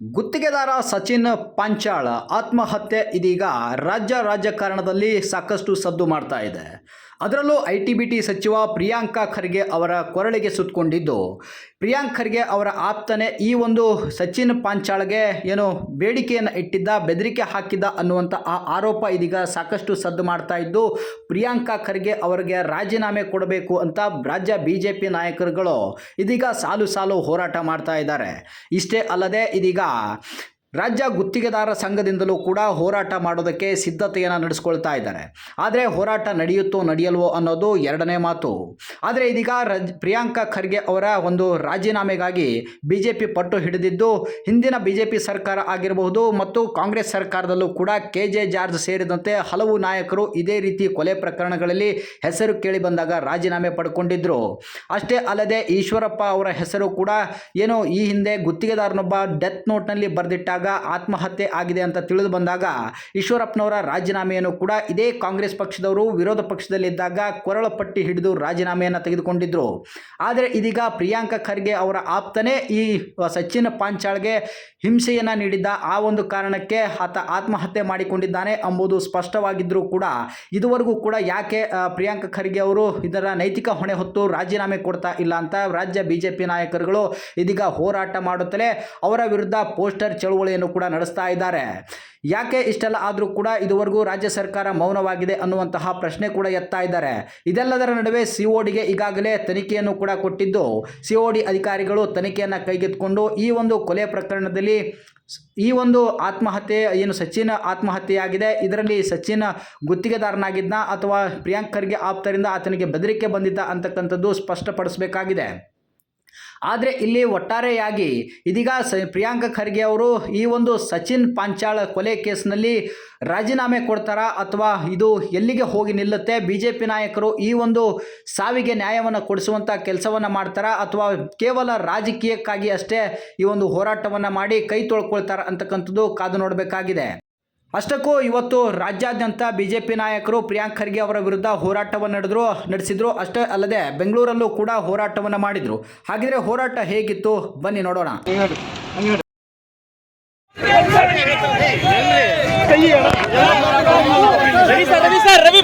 ಗುತ್ತಿಗೆದಾರ ಸಚಿನ್ ಪಾಂಚಾಳ ಆತ್ಮಹತ್ಯೆ ಇದೀಗ ರಾಜ್ಯ ರಾಜಕಾರಣದಲ್ಲಿ ಸಾಕಷ್ಟು ಸದ್ದು ಮಾಡ್ತಾ ಇದೆ. ಅದರಲ್ಲೂ ಐ ಟಿ ಬಿ ಟಿ ಸಚಿವ ಪ್ರಿಯಾಂಕಾ ಖರ್ಗೆ ಅವರ ಕೊರಳಿಗೆ ಸುತ್ತಕೊಂಡಿದ್ದು. ಪ್ರಿಯಾಂಕ್ ಖರ್ಗೆ ಅವರ ಆಪ್ತನೇ ಈ ಒಂದು ಸಚಿನ್ ಪಾಂಚಾಳ್ಗೆ ಏನು ಬೇಡಿಕೆಯನ್ನು ಇಟ್ಟಿದ್ದ, ಬೆದರಿಕೆ ಹಾಕಿದ್ದ ಅನ್ನುವಂಥ ಆ ಆರೋಪ ಇದೀಗ ಸಾಕಷ್ಟು ಸದ್ದು ಮಾಡ್ತಾ ಇದ್ದು, ಪ್ರಿಯಾಂಕಾ ಖರ್ಗೆ ಅವರಿಗೆ ರಾಜೀನಾಮೆ ಕೊಡಬೇಕು ಅಂತ ರಾಜ್ಯ ಬಿ ಜೆ ಪಿ ನಾಯಕರುಗಳು ಇದೀಗ ಸಾಲು ಸಾಲು ಹೋರಾಟ ಮಾಡ್ತಾ ಇದ್ದಾರೆ. ಇಷ್ಟೇ ಅಲ್ಲದೆ ಇದೀಗ ರಾಜ್ಯ ಗುತ್ತಿಗೆದಾರ ಸಂಘದಿಂದಲೂ ಕೂಡ ಹೋರಾಟ ಮಾಡೋದಕ್ಕೆ ಸಿದ್ಧತೆಯನ್ನು ನಡೆಸ್ಕೊಳ್ತಾ ಇದ್ದಾರೆ. ಆದರೆ ಹೋರಾಟ ನಡೆಯುತ್ತೋ ನಡೆಯಲ್ವೋ ಅನ್ನೋದು ಎರಡನೇ ಮಾತು. ಆದರೆ ಇದೀಗ ರಜ್, ಪ್ರಿಯಾಂಕಾ ಖರ್ಗೆ ಅವರ ಒಂದು ರಾಜೀನಾಮೆಗಾಗಿ ಬಿ ಜೆ ಪಿ ಪಟ್ಟು ಹಿಡಿದಿದ್ದು ಹಿಂದಿನ ಬಿ ಜೆ ಪಿ ಸರ್ಕಾರ ಆಗಿರಬಹುದು ಮತ್ತು ಕಾಂಗ್ರೆಸ್ ಸರ್ಕಾರದಲ್ಲೂ ಕೂಡ ಕೆ ಜೆ ಜಾರ್ಜ್ ಸೇರಿದಂತೆ ಹಲವು ನಾಯಕರು ಇದೇ ರೀತಿ ಕೊಲೆ ಪ್ರಕರಣಗಳಲ್ಲಿ ಹೆಸರು ಕೇಳಿ ಬಂದಾಗ ರಾಜೀನಾಮೆ ಪಡ್ಕೊಂಡಿದ್ದರು ಅಷ್ಟೇ ಅಲ್ಲದೆ ಈಶ್ವರಪ್ಪ ಅವರ ಹೆಸರು ಕೂಡ ಏನು ಈ ಹಿಂದೆ ಗುತ್ತಿಗೆದಾರನೊಬ್ಬ ಡೆತ್ ನೋಟ್ನಲ್ಲಿ ಬರೆದಿಟ್ಟಾಗ ಆತ್ಮಹತ್ಯೆ ಆಗಿದೆ ಅಂತ ತಿಳಿದು ಬಂದಾಗ ಈಶ್ವರಪ್ಪನವರ ರಾಜೀನಾಮೆಯನ್ನು ಕೂಡ ಇದೇ ಕಾಂಗ್ರೆಸ್ ಪಕ್ಷದವರು ವಿರೋಧ ಪಕ್ಷದಲ್ಲಿದ್ದಾಗ ಕೊರಳ ಪಟ್ಟಿ ಹಿಡಿದು ರಾಜೀನಾಮೆಯನ್ನು ತೆಗೆದುಕೊಂಡಿದ್ರು. ಆದರೆ ಇದೀಗ ಪ್ರಿಯಾಂಕಾ ಖರ್ಗೆ ಅವರ ಆಪ್ತನೇ ಈ ಸಚಿನ್ ಪಾಂಚಾಳ್ಗೆ ಹಿಂಸೆಯನ್ನು ನೀಡಿದ್ದ ಆ ಒಂದು ಕಾರಣಕ್ಕೆ ಆತ ಆತ್ಮಹತ್ಯೆ ಮಾಡಿಕೊಂಡಿದ್ದಾನೆ ಎಂಬುದು ಸ್ಪಷ್ಟವಾಗಿದ್ದರೂ ಕೂಡ ಇದುವರೆಗೂ ಕೂಡ ಯಾಕೆ ಪ್ರಿಯಾಂಕಾ ಖರ್ಗೆ ಅವರು ಇದರ ನೈತಿಕ ಹೊಣೆ ಹೊತ್ತು ರಾಜೀನಾಮೆ ಕೊಡ್ತಾ ಇಲ್ಲ ಅಂತ ರಾಜ್ಯ ಬಿಜೆಪಿ ನಾಯಕರುಗಳು ಇದೀಗ ಹೋರಾಟ ಮಾಡುತ್ತಲೇ ಅವರ ವಿರುದ್ಧ ಪೋಸ್ಟರ್ ಚಳುವಳಿಯನ್ನು ಕೂಡ ನಡೆಸ್ತಾ ಇದ್ದಾರೆ. ಯಾಕೆ ಇಷ್ಟೆಲ್ಲ ಆದರೂ ಕೂಡ ಇದುವರೆಗೂ ರಾಜ್ಯ ಸರ್ಕಾರ ಮೌನವಾಗಿದೆ ಅನ್ನುವಂತಹ ಪ್ರಶ್ನೆ ಕೂಡ ಎತ್ತಾ ಇದ್ದಾರೆ. ಇದೆಲ್ಲದರ ನಡುವೆ ಸಿ ಒ ಈಗಾಗಲೇ ತನಿಖೆಯನ್ನು ಕೂಡ ಕೊಟ್ಟಿದ್ದು. ಸಿ ಒ ಅಧಿಕಾರಿಗಳು ತನಿಖೆಯನ್ನು ಕೈಗೆತ್ತಿಕೊಂಡು ಈ ಒಂದು ಕೊಲೆ ಪ್ರಕರಣದಲ್ಲಿ ಈ ಒಂದು ಆತ್ಮಹತ್ಯೆ, ಏನು ಸಚಿನ್ ಆತ್ಮಹತ್ಯೆಯಾಗಿದೆ, ಇದರಲ್ಲಿ ಸಚಿನ್ ಗುತ್ತಿಗೆದಾರನಾಗಿದ್ದ ಅಥವಾ ಪ್ರಿಯಾಂಕರ್ಗೆ ಆಪ್ತರಿಂದ ಆತನಿಗೆ ಬೆದರಿಕೆ ಬಂದಿದ್ದ ಅಂತಕ್ಕಂಥದ್ದು ಸ್ಪಷ್ಟಪಡಿಸಬೇಕಾಗಿದೆ. ಆದರೆ ಇಲ್ಲಿ ಒಟ್ಟಾರೆಯಾಗಿ ಇದೀಗ ಸ ಪ್ರಿಯಾಂಕ ಖರ್ಗೆ ಅವರು ಈ ಒಂದು ಸಚಿನ್ ಪಾಂಚಾಳ ಕೊಲೆ ಕೇಸ್ನಲ್ಲಿ ರಾಜೀನಾಮೆ ಕೊಡ್ತಾರಾ ಅಥವಾ ಇದು ಎಲ್ಲಿಗೆ ಹೋಗಿ ನಿಲ್ಲುತ್ತೆ? ಬಿ ಜೆ ಪಿ ನಾಯಕರು ಈ ಒಂದು ಸಾವಿಗೆ ನ್ಯಾಯವನ್ನು ಕೊಡಿಸುವಂಥ ಕೆಲಸವನ್ನು ಮಾಡ್ತಾರಾ ಅಥವಾ ಕೇವಲ ರಾಜಕೀಯಕ್ಕಾಗಿ ಅಷ್ಟೇ ಈ ಒಂದು ಹೋರಾಟವನ್ನು ಮಾಡಿ ಕೈ ತೊಳ್ಕೊಳ್ತಾರ ಅಂತಕ್ಕಂಥದ್ದು ಕಾದು ನೋಡಬೇಕಾಗಿದೆ. ಅಷ್ಟಕ್ಕೂ ಇವತ್ತು ರಾಜ್ಯಾದ್ಯಂತ ಬಿ ಜೆ ಪಿ ನಾಯಕರು ಪ್ರಿಯಾಂಕ್ ಖರ್ಗೆ ಅವರ ವಿರುದ್ಧ ಹೋರಾಟವನ್ನು ನಡೆದ್ರು, ನಡೆಸಿದ್ರು. ಅಷ್ಟೇ ಅಲ್ಲದೆ ಬೆಂಗಳೂರಲ್ಲೂ ಕೂಡ ಹೋರಾಟವನ್ನು ಮಾಡಿದರು. ಹಾಗಿದ್ರೆ ಹೋರಾಟ ಹೇಗಿತ್ತು? ಬನ್ನಿ ನೋಡೋಣ. ರವಿ